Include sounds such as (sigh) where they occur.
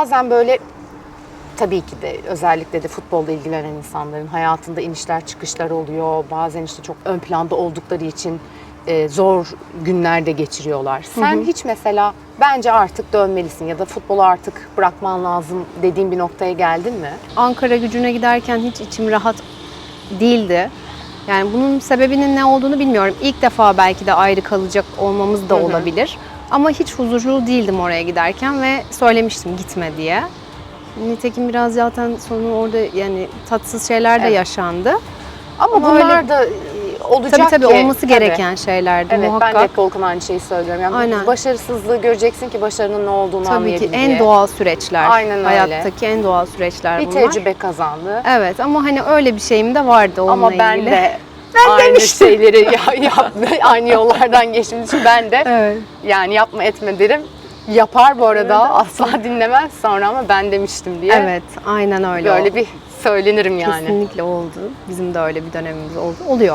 bazen böyle tabii ki de özellikle de futbolla ilgilenen insanların hayatında inişler çıkışlar oluyor. Bazen işte çok ön planda oldukları için e, zor günler de geçiriyorlar. Sen hiç mesela bence artık dönmelisin ya da futbolu artık bırakman lazım dediğin bir noktaya geldin mi? Ankara gücüne giderken hiç içim rahat değildi. Yani bunun sebebinin ne olduğunu bilmiyorum. İlk defa belki de ayrı kalacak olmamız da Hı hı. olabilir. Ama hiç huzurlu değildim oraya giderken ve söylemiştim gitme diye. Nitekim biraz zaten sonu orada yani tatsız şeyler de Evet. yaşandı. Ama Ama bunlar öyle- da olacak Tabii tabii ki. olması Tabii. gereken şeylerdi Evet ben de muhakkak. hep Volkan aynı şeyi söylüyorum. Yani Aynen. başarısızlığı göreceksin ki başarının ne olduğunu Tabii ki anlayabil en diye. doğal süreçler. Aynen öyle. Hayattaki en doğal süreçler bir bunlar. tecrübe kazandı. Evet ama hani öyle bir şeyim de vardı onunla Ama ben ilgili. de (laughs) aynı şeyleri ya, yap, aynı yollardan geçtiğim için ben de Evet. yani yapma etme derim. Yapar bu arada asla dinlemez sonra ama ben demiştim diye. Evet, aynen öyle. Böyle o. bir söylenirim yani. Kesinlikle oldu. Bizim de öyle bir dönemimiz oldu. Oluyor.